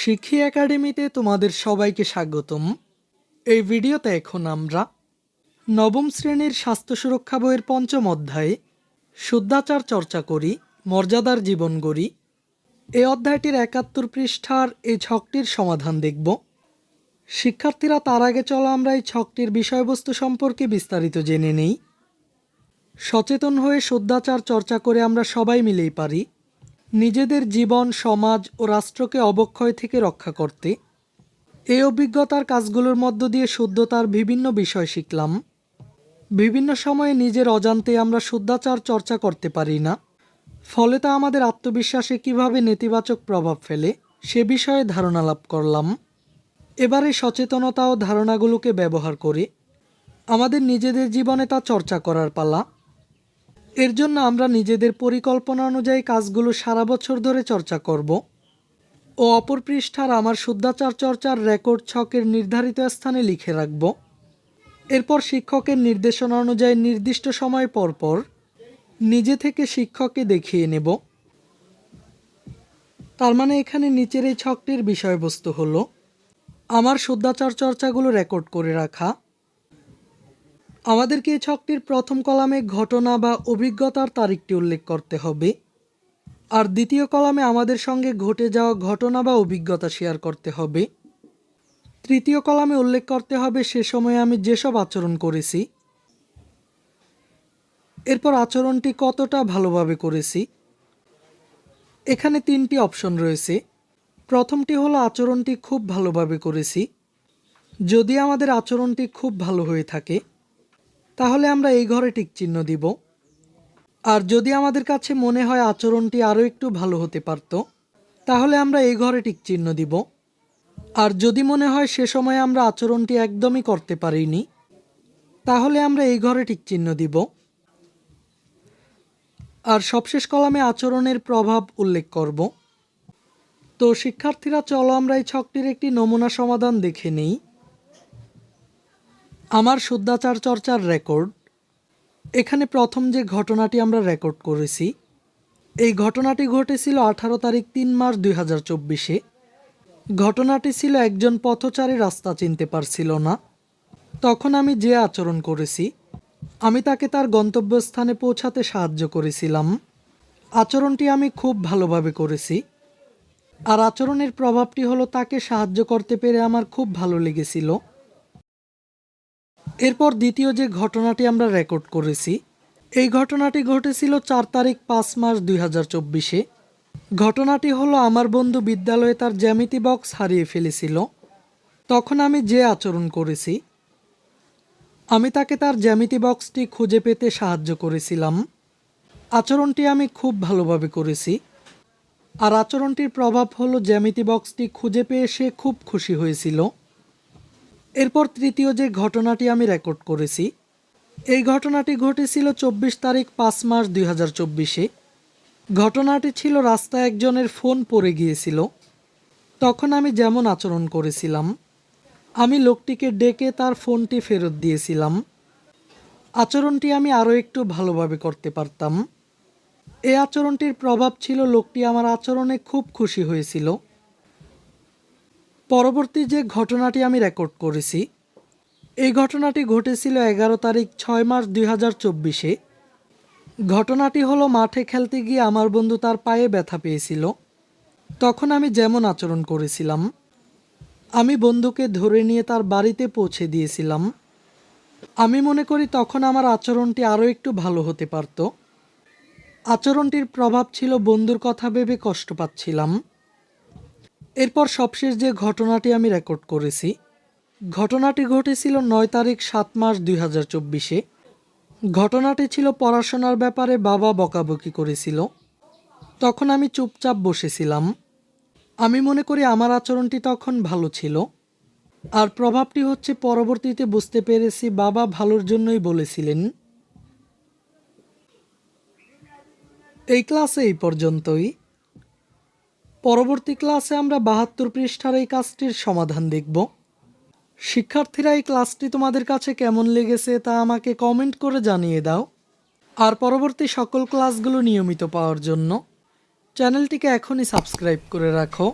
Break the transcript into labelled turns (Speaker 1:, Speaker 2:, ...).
Speaker 1: শিক্ষি একাডেমিতে তোমাদের সবাইকে স্বাগতম। এই ভিডিওতে এখন আমরা নবম শ্রেণির স্বাস্থ্য সুরক্ষা বইয়ের পঞ্চম অধ্যায়ে শুদ্ধাচার চর্চা করি, মর্যাদার জীবন গড়ি। এই অধ্যায়টির একাত্তর পৃষ্ঠার এই ছকটির সমাধান দেখব। শিক্ষার্থীরা তার আগে চলো আমরা এই ছকটির বিষয়বস্তু সম্পর্কে বিস্তারিত জেনে নেই। সচেতন হয়ে শুদ্ধাচার চর্চা করে আমরা সবাই মিলেই পারি। নিজেদের জীবন, সমাজ ও রাষ্ট্রকে অবক্ষয় থেকে রক্ষা করতে, এই অভিজ্ঞতার কাজগুলোর মধ্য দিয়ে শুদ্ধতার বিভিন্ন বিষয় শিখলাম। বিভিন্ন সময়ে নিজের অজান্তে আমরা শুদ্ধাচার চর্চা করতে পারি না। ফলে তা আমাদের আত্মবিশ্বাসে কীভাবে নেতিবাচক প্রভাব ফেলে, সে বিষয়ে ধারণা লাভ করলাম। এবারে সচেতনতা ও ধারণাগুলোকে ব্যবহার করে আমাদের নিজেদের জীবনে তা চর্চা করার পালা এর জন্য আমরা নিজেদের পরিকল্পনা অনুযায়ী কাজগুলো সারা বছর ধরে চর্চা করব। ও অপর পৃষ্ঠার আমার শুদ্ধাচার চর্চার রেকর্ড ছকের নির্ধারিত স্থানে লিখে রাখব। এরপর শিক্ষকের নির্দেশনা অনুযায়ী নির্দিষ্ট সময় পর পর নিজে থেকে শিক্ষককে দেখিয়ে নেব। তার মানে এখানে নিচের এই ছকটির বিষয়বস্তু হলো, আমার শুদ্ধাচার চর্চাগুলো রেকর্ড করে রাখা আমাদেরকে এই ছকটির প্রথম কলামে ঘটনা বা অভিজ্ঞতার তারিখটি উল্লেখ করতে হবে। আর দ্বিতীয় কলামে আমাদের সঙ্গে ঘটে যাওয়া ঘটনা বা অভিজ্ঞতা শেয়ার করতে হবে। তৃতীয় কলামে উল্লেখ করতে হবে সে সময়ে আমি যেসব আচরণ করেছি। এরপর আচরণটি কতটা ভালোভাবে করেছি। এখানে তিনটি অপশন রয়েছে। প্রথমটি হলো আচরণটি খুব ভালোভাবে করেছি। যদি আমাদের আচরণটি খুব ভালো হয়ে থাকে তাহলে আমরা এই ঘরে টিক চিহ্ন দিব। আর যদি আমাদের কাছে মনে হয় আচরণটি আরও একটু ভালো হতে পারত, তাহলে আমরা এই ঘরে টিক চিহ্ন দিব। আর যদি মনে হয় সে সময় আমরা আচরণটি একদমই করতে পারিনি, তাহলে আমরা এই ঘরে টিক চিহ্ন দিব। আর সবশেষ কলামে আচরণের প্রভাব উল্লেখ করব। তো শিক্ষার্থীরা, চলো আমরা এই ছকটির একটি নমুনা সমাধান দেখে নিই। আমার শুদ্ধাচার চর্চার রেকর্ড, এখানে প্রথম যে ঘটনাটি আমরা রেকর্ড করেছি, এই ঘটনাটি ঘটেছিল আঠারো তারিখ তিন মার্চ দুই হাজার চব্বিশে। ঘটনাটি ছিল একজন পথচারী রাস্তা চিনতে পারছিল না। তখন আমি যে আচরণ করেছি, আমি তাকে তার গন্তব্যস্থানে পৌঁছাতে সাহায্য করেছিলাম। আচরণটি আমি খুব ভালোভাবে করেছি। আর আচরণের প্রভাবটি হলো তাকে সাহায্য করতে পেরে আমার খুব ভালো লেগেছিল। এরপর দ্বিতীয় যে ঘটনাটি আমরা রেকর্ড করেছি, এই ঘটনাটি ঘটেছিল চার তারিখ পাঁচ মার্চ দুই হাজার চব্বিশে। ঘটনাটি হলো, আমার বন্ধু বিদ্যালয়ে তার জ্যামিতি বক্স হারিয়ে ফেলেছিল। তখন আমি যে আচরণ করেছি, আমি তাকে তার জ্যামিতি বক্সটি খুঁজে পেতে সাহায্য করেছিলাম। আচরণটি আমি খুব ভালোভাবে করেছি। আর আচরণটির প্রভাব হলো, জ্যামিতি বক্সটি খুঁজে পেয়ে সে খুব খুশি হয়েছিল। এরপর তৃতীয় যে ঘটনাটি আমি রেকর্ড করেছি, এই ঘটনাটি ঘটেছিল চব্বিশ তারিখ পাঁচ মার্চ দুই হাজার চব্বিশে। ঘটনাটি ছিল রাস্তায় একজনের ফোন পড়ে গিয়েছিল। তখন আমি যেমন আচরণ করেছিলাম, আমি লোকটিকে ডেকে তার ফোনটি ফেরত দিয়েছিলাম। আচরণটি আমি আরও একটু ভালোভাবে করতে পারতাম। এই আচরণটির প্রভাব ছিল লোকটি আমার আচরণে খুব খুশি হয়েছিল। পরবর্তী যে ঘটনাটি আমি রেকর্ড করেছি, এই ঘটনাটি ঘটেছিল এগারো তারিখ ছয় মার্চ দুই হাজার চব্বিশে। ঘটনাটি হলো, মাঠে খেলতে গিয়ে আমার বন্ধু তার পায়ে ব্যথা পেয়েছিল। তখন আমি যেমন আচরণ করেছিলাম, আমি বন্ধুকে ধরে নিয়ে তার বাড়িতে পৌঁছে দিয়েছিলাম। আমি মনে করি, তখন আমার আচরণটি আরও একটু ভালো হতে পারত। আচরণটির প্রভাব ছিল, বন্ধুর কথা ভেবে কষ্ট পাচ্ছিলাম। এরপর সবশেষ যে ঘটনাটি আমি রেকর্ড করেছি, ঘটনাটি ঘটেছিল নয় তারিখ সাত মাস দুই হাজার চব্বিশে। ঘটনাটি ছিল পড়াশোনার ব্যাপারে বাবা বকাবকি করেছিল। তখন আমি চুপচাপ বসেছিলাম। আমি মনে করি আমার আচরণটি তখন ভালো ছিল। আর প্রভাবটি হচ্ছে পরবর্তীতে বুঝতে পেরেছি বাবা ভালোর জন্যই বলেছিলেন। এই ক্লাসে এই পর্যন্তই। পরবর্তী ক্লাসে আমরা বাহাত্তর পৃষ্ঠার এই কাজটির সমাধান দেখব। শিক্ষার্থীরা এই ক্লাসটি তোমাদের কাছে কেমন লেগেছে তা আমাকে কমেন্ট করে জানিয়ে দাও। আর পরবর্তী সকল ক্লাসগুলো নিয়মিত পাওয়ার জন্য চ্যানেলটিকে এখনই সাবস্ক্রাইব করে রাখো।